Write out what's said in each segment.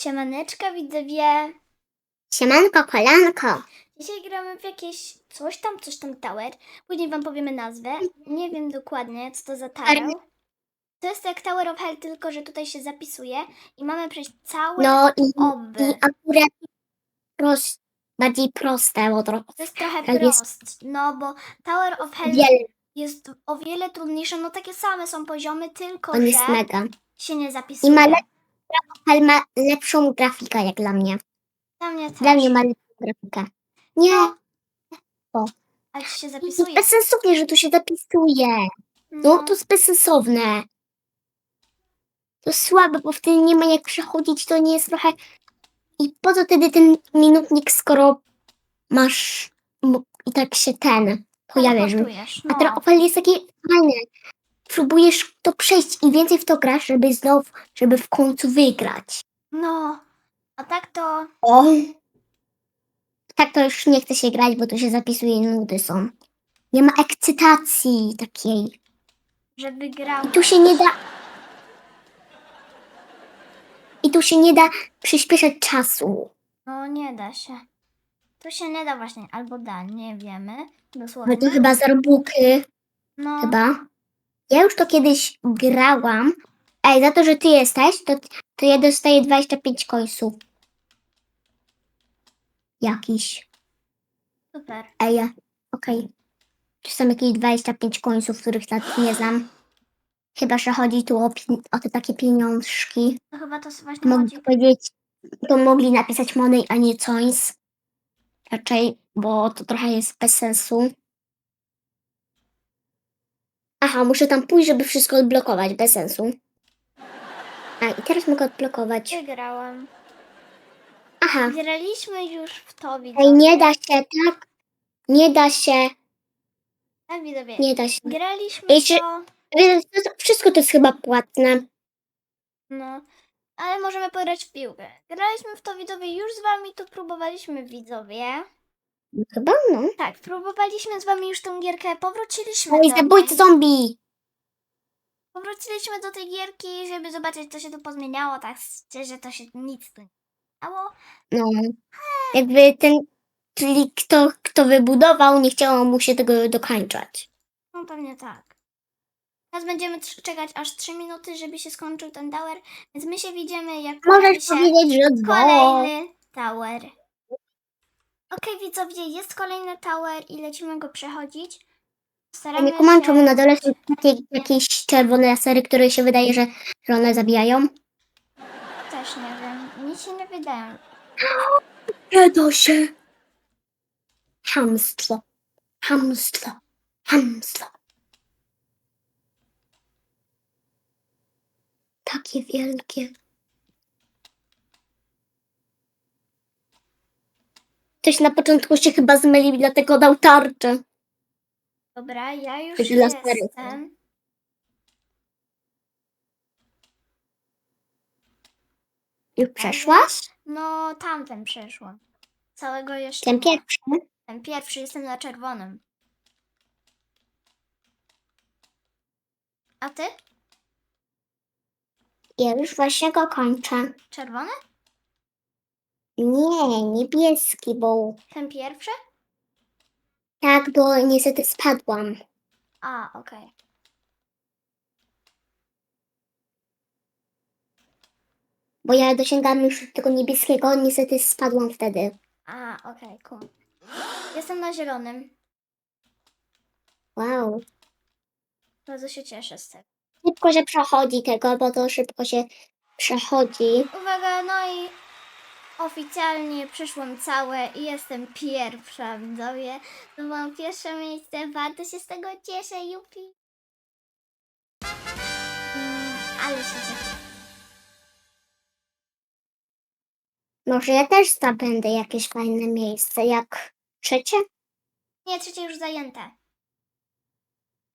Siemaneczka widzowie. Siemanko, kolanko. Dzisiaj gramy w jakieś coś tam, coś tam tower. Później wam powiemy nazwę. Nie wiem dokładnie, co to za tower. To jest jak Tower of Hell, tylko że tutaj się zapisuje i mamy przejść całe No i, oby. i akurat prost, bardziej proste, bo To jest trochę tak jest- prost, no bo Tower of Hell wiele, jest o wiele trudniejsze, no takie same są poziomy, tylko on jest że mega. się nie zapisuje. I ma, ale ma lepszą grafikę jak dla mnie. Dla mnie też. Dla mnie ma lepszą grafikę. Nie, Ale ci się to jest zapisuje. bezsensowne, że tu się zapisuje. No to jest bezsensowne. To słabe, bo wtedy nie ma jak przechodzić, to nie jest trochę... I po co wtedy ten minutnik, skoro masz i tak się ten pojawia, że Teleportujesz, A no. ten opal jest taki fajny. Próbujesz to przejść i więcej w to grasz, żeby znów, żeby w końcu wygrać. No, a tak to O! Tak to już nie chce się grać, bo tu się zapisuje i nudy są. Nie ma ekscytacji takiej. że wygrał. I tu się nie da... I tu się nie da przyspieszać czasu. No nie da się. To się nie da właśnie, albo da, nie wiemy. Bo Dosłownie. to chyba za robuky, No, chyba. Ja już to kiedyś grałam. Ej, za to, że ty jesteś, to, to ja dostaję 25 końców. Jakiś. super. Ej, ja- okej. Czy są jakieś 25 końców, których tak nie znam? Chyba, że chodzi tu o, pi- o te takie pieniążki. To chyba to właśnie Mogli chodzi. powiedzieć, to mogli napisać money, a nie coins. Raczej, bo to trochę jest bez sensu. Aha, muszę tam pójść, żeby wszystko odblokować, bez sensu. A, i teraz mogę odblokować. Wygrałam. Aha, Graliśmy już w to, ej, widzowie. nie da się, tak? Nie da się, Tak, widzowie. nie da się. Graliśmy Ej, w czy- to, Więc to- to Wszystko to jest chyba płatne. no. Ale możemy pograć w piłkę. Graliśmy w to, widzowie, już z wami tu próbowaliśmy, widzowie. Chyba, no. Tak, próbowaliśmy z wami już tą gierkę, powróciliśmy Oj, do zabójcy niej. zombie! Powróciliśmy do tej gierki, żeby zobaczyć, co się tu pozmieniało. Tak szczerze, to się nic tu nie stało. No. Jakby ten, czyli kto, kto wybudował, nie chciało mu się tego dokończać. No pewnie tak. Teraz będziemy trz- czekać aż 3 minuty, żeby się skończył ten tower, więc my się widzimy, jak Możesz się powiedzieć, że kolejny tower. Okej, widzowie, jest kolejny tower i lecimy go przechodzić. Staramy nie kumam, czemu na dole są takie, jakieś czerwone lasery, które się wydaje, że, że one zabijają. Też nie wiem, nic się nie wydają. Nie da się. Hamstwo. Hamstwo. Hamstwo. Takie wielkie. Ktoś na początku się chyba zmylił, dlatego dał tarczę. Dobra, ja już lasery są. jestem. Już przeszłaś? No, tamten przeszłam. Całego jeszcze Ten nie. pierwszy. Ten pierwszy, jestem na czerwonym. A ty? Ja już właśnie go kończę. Czerwony? Nie, niebieski, bo Ten pierwszy? tak, bo niestety spadłam. A, okej. Bo ja dosięgam już tego niebieskiego, niestety spadłam wtedy. A, okej, cool. Jestem na zielonym. Wow. Bardzo się cieszę z tego. Szybko się przechodzi tego, bo to szybko się przechodzi. Uwaga, no i oficjalnie przeszłam całe i jestem pierwsza, widzowie. To mam pierwsze miejsce, bardzo się z tego cieszę, jupi. Mm, ale się cieszę. Może ja też zdobędę jakieś fajne miejsce, jak trzecie, Nie, trzecie już zajęte.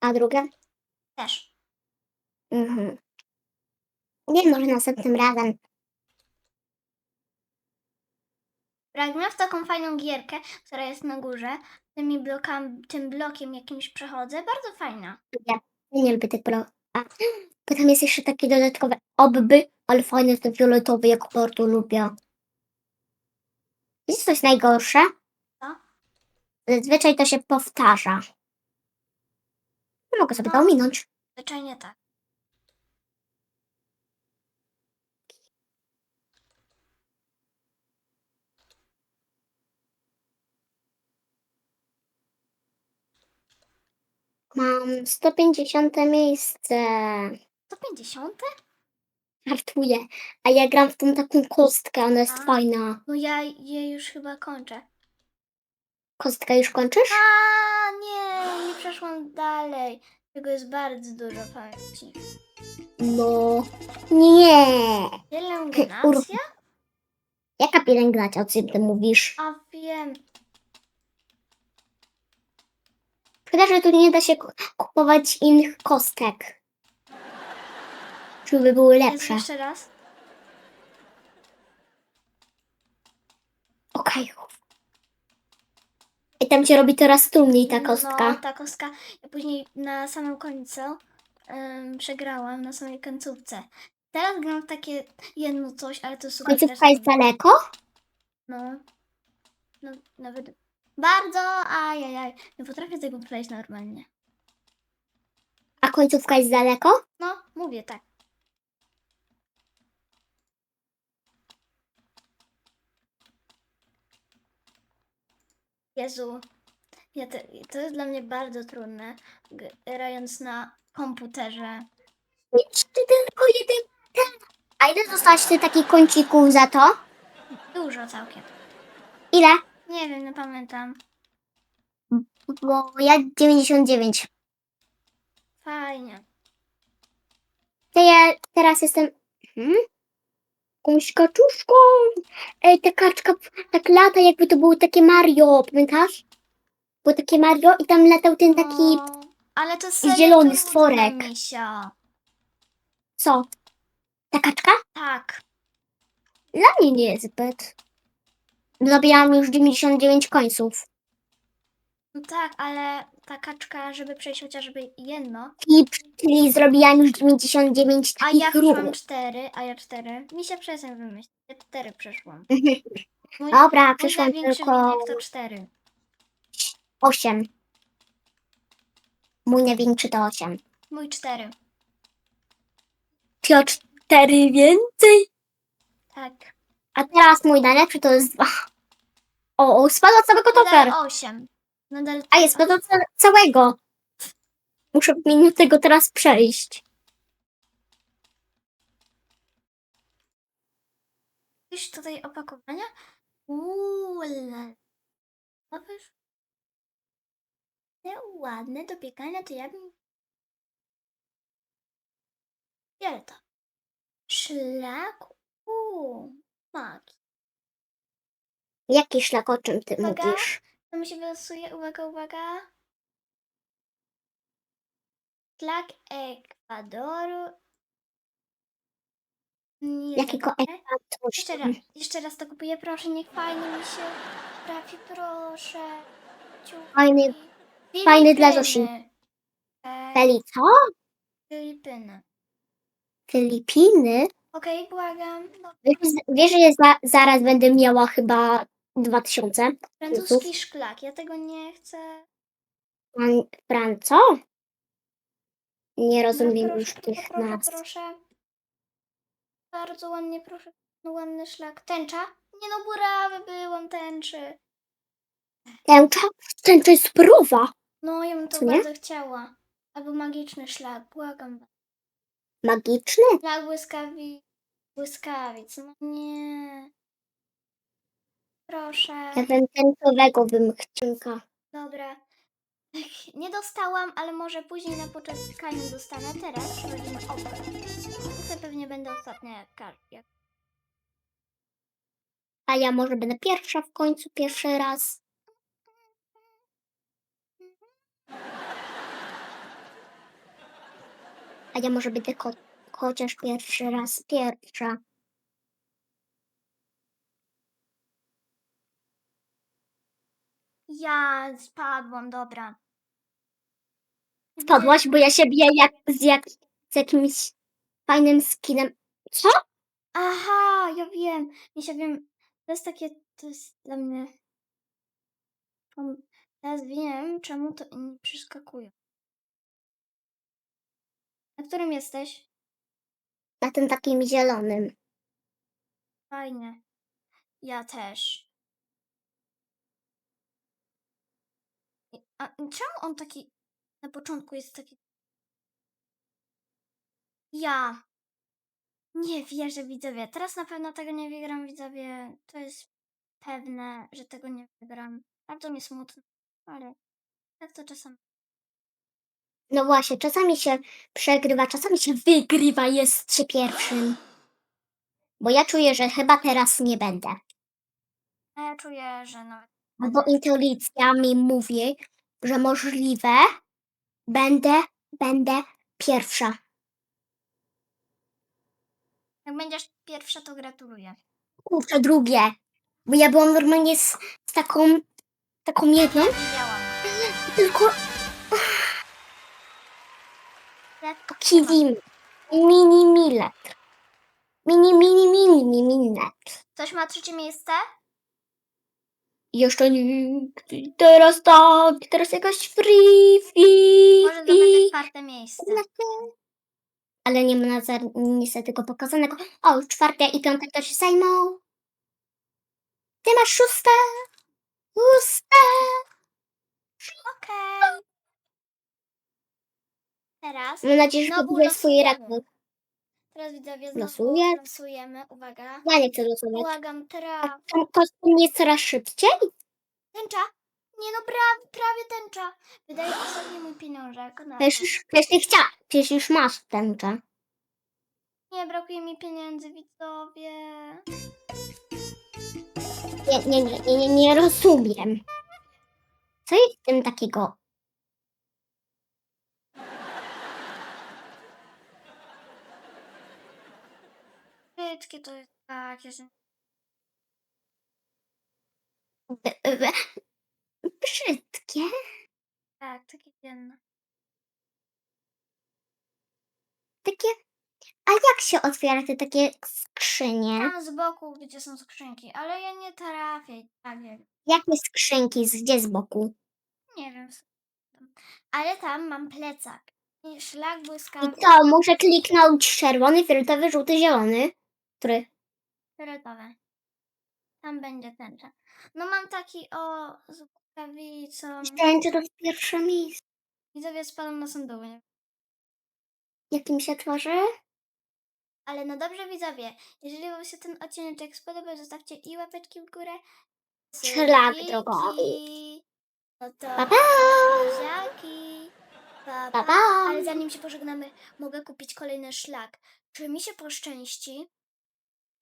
a drugie? Też. Mhm. Nie, może następnym razem. Gramy w taką fajną gierkę, która jest na górze. Tymi blokami, tym blokiem jakimś przechodzę. Bardzo fajna. Ja nie lubię tych blo... A, bo tam jest jeszcze takie dodatkowe obby, Ale fajny jest ten fioletowy, jak bardzo lubię. Jest coś najgorsze? Co? Zazwyczaj to się powtarza. Mogę sobie to No. ominąć. Zwyczajnie tak. Mam 150 miejsce. 150? Żartuję. A ja gram w tą taką kostkę, ona jest A. fajna. No ja je już chyba kończę. Kostkę już kończysz? A nie, nie przeszłam dalej. Tego jest bardzo dużo pamięci. No. Nie. Pielęgnacja? Jaka pielęgnacja, o czym ty mówisz? A wiem. Szkoda, że tu nie da się ku- kupować innych kostek. Żeby były lepsze. jeszcze raz. Okej. I tam się robi coraz trudniej ta kostka. No, ta kostka. Ja później na samym końcu przegrałam, na samej końcówce. Teraz gram w takie jedno coś, ale to super. Końcówka jest daleko? No. No, nawet bardzo, ajajaj. Nie potrafię tego przejść normalnie. A końcówka jest daleko? No, mówię tak. Jezu, ja te, to jest dla mnie bardzo trudne, grając na komputerze. Czy tylko jeden ten? A ile dostałaś ty takich kącików za to? Dużo całkiem. Ile? Nie wiem, nie pamiętam. Bo ja 99. Fajnie. To ja teraz jestem... Hmm? Jakąś kaczuszką. Ej, ta kaczka tak lata, jakby to było takie Mario, pamiętasz? Było takie Mario i tam latał ten taki... No, ale to serio zielony trudne, stworek. Misia. Co? Ta kaczka? Tak. Dla mnie nie jest zbyt. Zabijałam już 99 końców. No tak, ale ta kaczka, żeby przejść chociażby jedno, I, czyli zrobiłam już 99 A takich ja przeszłam ruchów. cztery, a ja cztery. Mi się przestań wymyślić. Ja cztery przeszłam. Mój, Dobra, mój przeszłam największy tylko wynik to cztery. 8. Mój największy to 8. Mój cztery. Ty o 4 więcej? Tak. A teraz mój najlepszy to jest 2. O, o spadła całego toper. Nadal osiem. Nadal A jest spadła ca- całego. Muszę minutę go teraz przejść. Już tutaj opakowania? Uuu, wiesz? Te ładne do piekania to ja bym... Ile to? Szlak? Uuu, maki. Jaki szlak, o czym ty Uwaga. mówisz? To mi się wylosuje, uwaga, uwaga. Szlak Ekwadoru. Nie Jakiego ekwantu? Jeszcze raz, jeszcze raz to kupuję, proszę, niech fajnie mi się trafi, proszę. Ciuchci. Fajny- fajny dla Zosi. Filipiny. E, Feli, co? Filipiny. Filipiny? Okej, błagam. No, Wiesz, że za, zaraz będę miała chyba 2000. francuski szklak, ja tego nie chcę. Fran, Franco? Nie No, rozumiem już tych proszę, nazw. proszę. Bardzo ładnie, proszę. No, ładny szlak. Tęcza? Nie no, burawy byłam tęczy. Tęcza? Tęcza jest sprówa. No, ja bym to Co nie? bardzo chciała. Albo magiczny szlak, błagam. was. Magiczny? Szlak błyskawi... błyskawic. No nie. Proszę. Ja bym tęczowego. Dobra. Ech, Nie dostałam, ale może później na poczekaniu dostanę. Teraz przechodzimy obok. To pewnie będę ostatnia jak. A ja może będę pierwsza w końcu, pierwszy raz. A ja może będę ko- chociaż pierwszy raz pierwsza. Ja spadłam, dobra. Spadłaś, bo ja się biję jak, z, jak, z jakimś fajnym skinem. Co? Aha, ja wiem. Misia, wiem. To jest takie, to jest dla mnie... Um, Teraz wiem, czemu to inni przeskakują. Na którym jesteś? Na tym takim zielonym. Fajnie. Ja też. A czemu on taki na początku jest taki. Ja. Nie wierzę, widzowie. Teraz na pewno tego nie wygram, widzowie. To jest pewne, że tego nie wygram. Bardzo mi smutno, ale tak to czasami. No właśnie, czasami się przegrywa, czasami się wygrywa, jest się pierwszym. Bo ja czuję, że chyba teraz nie będę. A ja czuję, że nawet. Albo intuicja mi mówi, że możliwe będę, będę pierwsza. Jak będziesz pierwsza, to gratuluję. Kurczę, drugie. Bo ja byłam normalnie z, z taką, taką jedną, Widziałam. tylko Jak taki dim, mini milimetr. Mini, mini, mini, mini milimetr. Ktoś ma trzecie miejsce? Jeszcze nikt. Teraz tak, teraz jakaś free, free, Może free. czwarte miejsce. Ale nie ma na niestety go pokazanego. O, czwarte i piąte ktoś się zajmą. Ty masz szóste. Szóste. Okej. Teraz, Mam nadzieję, że pobudzę swój losujemy. rekord. teraz widzowie znowu Losuję. losujemy. Uwaga. Ja nie chcę losować. Błagam, teraz. A to kostium jest coraz szybciej? Tęcza? Nie no, pra, prawie tęcza. Wydaje ostatni mój pieniążek. Na to. Przecież już, przecież nie chcia, przecież już masz tęczę. Nie, brakuje mi pieniędzy, widzowie. Nie, nie, nie, nie, nie, nie rozumiem. Co jest w tym takiego? Brzydkie to jest takie, że... b- b- Brzydkie? Tak, takie dzienne. Takie. A jak się otwiera te takie skrzynie? Tam z boku, gdzie są skrzynki, ale ja nie trafię. Tak, jak... Jakie skrzynki? Z- Gdzie z boku? Nie wiem. Ale tam mam plecak. I szlak I co? Muszę kliknąć czerwony, fioletowy, żółty, zielony. Który? Fioletowe. Tam będzie tęcza. No mam taki o z błyskawicą. Myślałem, że to jest pierwsze miejsce. Widzowie spadną na nie? Jakim się tworzy? Ale no dobrze widzowie, jeżeli wam się ten odcinek spodobał, zostawcie i łapeczki w górę. Szlak drogowy. No to Pa, pa! buziaki. Pa, Pa, pa. pa! Ale zanim się pożegnamy, mogę kupić kolejny szlak. Czy mi się poszczęści?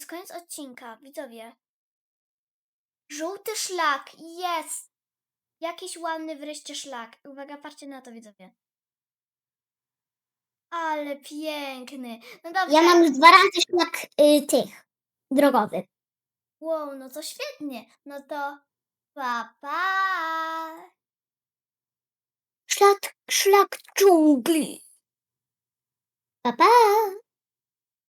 Jest koniec odcinka, widzowie. Żółty szlak, jest! Jakiś ładny wreszcie szlak. Uwaga, patrzcie na to, widzowie. Ale piękny. No dobrze. Ja mam już dwa razy szlak y, tych. Drogowy. Wow, no to świetnie. No to pa pa. Szlak, szlak dżungli. Pa, pa!